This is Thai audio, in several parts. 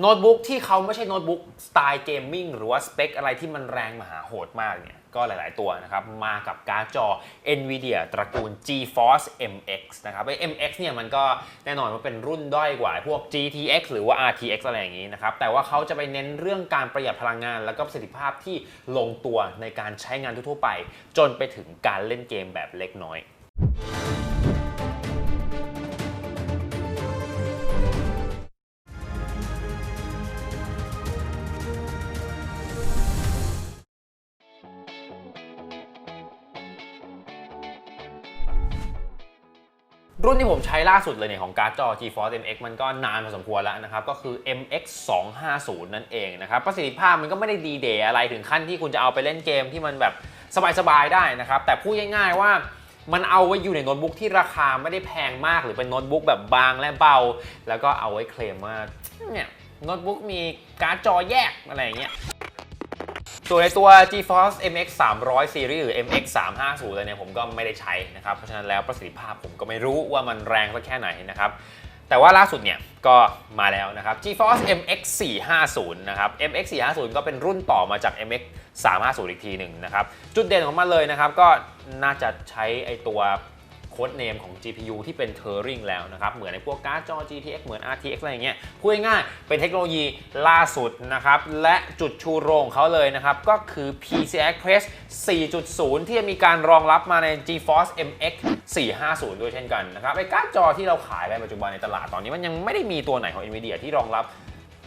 โน้ตบุ๊กที่เขาไม่ใช่โน้ตบุ๊กสไตล์เกมมิ่งหรือว่าสเปคอะไรที่มันแรงมหาโหดมากเนี่ยก็หลาย ๆ ตัวนะครับ มากับการ์ดจอ NVIDIA ตระกูล GeForce MX นะครับไอ้ MX เนี่ยมันก็แน่นอนว่าเป็นรุ่นด้อยกว่าพวก GTX หรือว่า RTX อะไรอย่างนี้นะครับ แต่ว่าเขาจะไปเน้นเรื่องการประหยัดพลังงาน แล้วก็ประสิทธิภาพที่ลงตัวในการใช้งานทั่ว ๆ ไป จนไปถึงการเล่นเกมแบบเล็กน้อย รุ่นที่ผมใช้ล่าสุดเลยเนี่ยของการ์ดจอ GeForce MX มันก็นานพอสมควรแล้วนะครับ ก็คือ MX 250นั่นเองนะครับ ประสิทธิภาพมันก็ไม่ได้ดีเดย์อะไรถึงขั้นที่คุณจะเอาไปเล่นเกมที่มันแบบสบายๆได้นะครับ แต่พูดง่ายๆว่ามันเอาไว้อยู่ในโน้ตบุ๊กที่ราคาไม่ได้แพงมาก หรือเป็นโน้ตบุ๊กแบบบางและเบา แล้วก็เอาไว้เคลมว่าเนี่ยโน้ตบุ๊กมีการ์ดจอแยกอะไรอย่างเงี้ย ส่วนในตัว GeForce MX 300 Series หรือ MX 350เลยเนี่ยผมก็ไม่ได้ใช้นะครับ เพราะฉะนั้นแล้วประสิทธิภาพผมก็ไม่รู้ว่ามันแรงสักแค่ไหนนะครับ แต่ว่าล่าสุดเนี่ยก็มาแล้วนะครับ GeForce MX 450นะครับ MX 450ก็เป็นรุ่นต่อมาจาก MX 350 อีกทีหนึ่งนะครับ จุดเด่นของมันเลยนะครับ ก็น่าจะใช้ไอตัว ค้ดเนมของ GPU ที่เป็น Turing แล้วนะครับ เหมือนในพวกการ์ดจอ GTX เหมือน RTX อะไรอย่างเงี้ยพูดง่ายๆเป็นเทคโนโลยีล่าสุดนะครับ และจุดชูโรงของเขาเลยนะครับ ก็คือ PCI Express 4.0 ที่จะมีการรองรับมาใน GeForce MX 450 ด้วยเช่นกันนะครับไอ้การ์ดจอที่เราขายในปัจจุบันในตลาดตอนนี้มันยังไม่ได้มีตัวไหนของ NVIDIA ที่รองรับ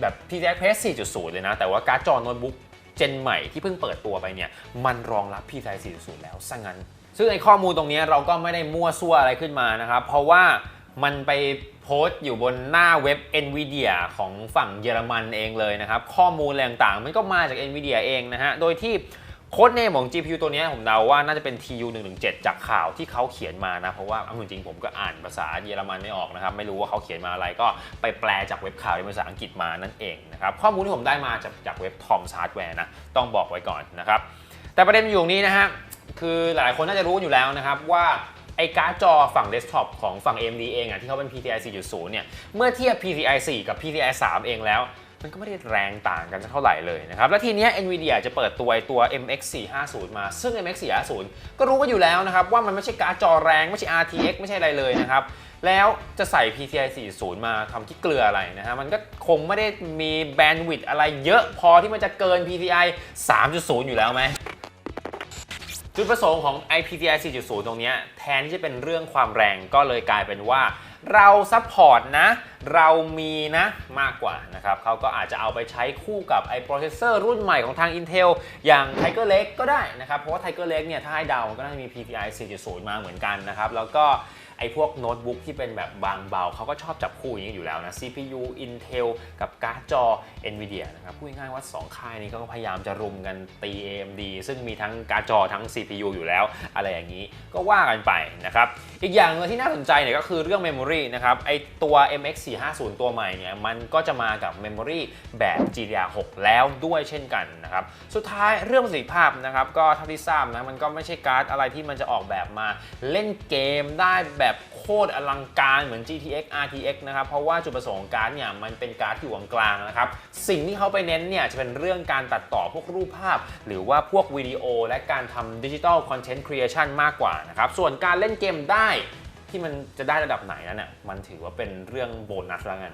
แบบ PCI Express 4.0 เลยนะ แต่ว่าการ์ดจอโน้ตบุ๊กเจนใหม่ที่เพิ่งเปิดตัวไปเนี่ย มันรองรับ PCI 4.0 แล้วซะงั้น ซึ่งไอ้ข้อมูลตรงนี้เราก็ไม่ได้มั่วซั่วอะไรขึ้นมานะครับ เพราะว่ามันไปโพสต์อยู่บนหน้าเว็บ NVIDIA ของฝั่งเยอรมันเองเลยนะครับ ข้อมูลอะไรต่างมันก็มาจาก NVIDIA เองนะฮะ โดยที่โค้ดเนมของ GPU ตัวนี้ผมเดาว่าน่าจะเป็น TU117 จากข่าวที่เขาเขียนมานะ เพราะว่าเอาจริงๆผมก็อ่านภาษาเยอรมันไม่ออกนะครับ ไม่รู้ว่าเขาเขียนมาอะไรก็ไปแปลจากเว็บข่าวเป็นภาษาอังกฤษมานั่นเองนะครับ ข้อมูลที่ผมได้มาจากจากเว็บ Tom's Hardware นะ ต้องบอกไว้ก่อนนะครับ แต่ประเด็นอยู่ตรงนี้นะฮะ คือหลายคนน่าจะรู้อยู่แล้วนะครับว่าไอ้การ์ดจอฝั่งเดสก์ท็อปของฝั่ง AMD เองอะที่เขาเป็น PCI 4.0 เนี่ย เมื่อเทียบ PCI 4 กับ PCI 3 เองแล้ว มันก็ไม่ได้แรงต่างกันสักเท่าไหร่เลยนะครับ แล้วทีเนี้ย NVIDIA จะเปิดตัวไอ้ตัว MX 450 มา ซึ่ง MX 450 ก็รู้กันอยู่แล้วนะครับ ว่ามันไม่ใช่การ์ดจอแรงไม่ใช่ RTX ไม่ใช่อะไรเลยนะครับแล้วจะใส่ PCI 4.0 มาทำที่เกลืออะไรนะฮะ มันก็คงไม่ได้มีแบนด์วิดต์อะไรเยอะพอที่มันจะเกิน PCI 3.0 อยู่แล้วไหม จุดประสงค์ของ IPTI 4.0 ตรงนี้แทนที่จะเป็นเรื่องความแรงก็เลยกลายเป็นว่า เราซัพพอร์ตนะ เรามีนะมากกว่านะครับเขาก็อาจจะเอาไปใช้คู่กับไอ้โปรเซสเซอร์รุ่นใหม่ของทาง Intel อย่าง Tiger Lake ก็ได้นะครับ เพราะว่า Tiger Lake เนี่ยถ้าให้เดามันก็น่าจะมี PTI 4.0 มาเหมือนกันนะครับ แล้วก็ไอ้พวกโน้ตบุ๊กที่เป็นแบบบางเบาเขาก็ชอบจับคู่อย่างนี้อยู่แล้วนะ CPU Intel กับการ์ดจอ Nvidia นะครับพูดง่ายๆว่า 2 ค่ายนี้ก็พยายามจะรุมกันตี AMD ซึ่งมีทั้งการ์ดจอทั้ง CPU อยู่แล้ว อะไรอย่างนี้ก็ว่ากันไปนะครับ อีกอย่างนึงที่น่าสนใจเนี่ยก็คือเรื่อง Memory นะครับไอตัว MX 450ตัวใหม่เนี่ยมันก็จะมากับ Memory แบบ GDDR6 แล้วด้วยเช่นกันนะครับสุดท้ายเรื่องประสิทธิภาพนะครับก็เท่าที่ทราบนะมันก็ไม่ใช่การ์ดอะไรที่มันจะออกแบบมาเล่นเกมได้แบบ โคตรอลังการเหมือน GTX RTX นะครับ เพราะว่าจุดประสงค์ของการ์ดเนี่ยมันเป็นการ์ดที่อยู่กลางๆนะครับ สิ่งที่เขาไปเน้นเนี่ยจะเป็นเรื่องการตัดต่อพวกรูปภาพ หรือว่าพวกวิดีโอ และการทำดิจิทัลคอนเทนต์ครีเอชันมากกว่านะครับ ส่วนการเล่นเกมได้ที่มันจะได้ระดับไหนนั้นน่ยมันถือว่าเป็นเรื่องโบนัสแล้วกัน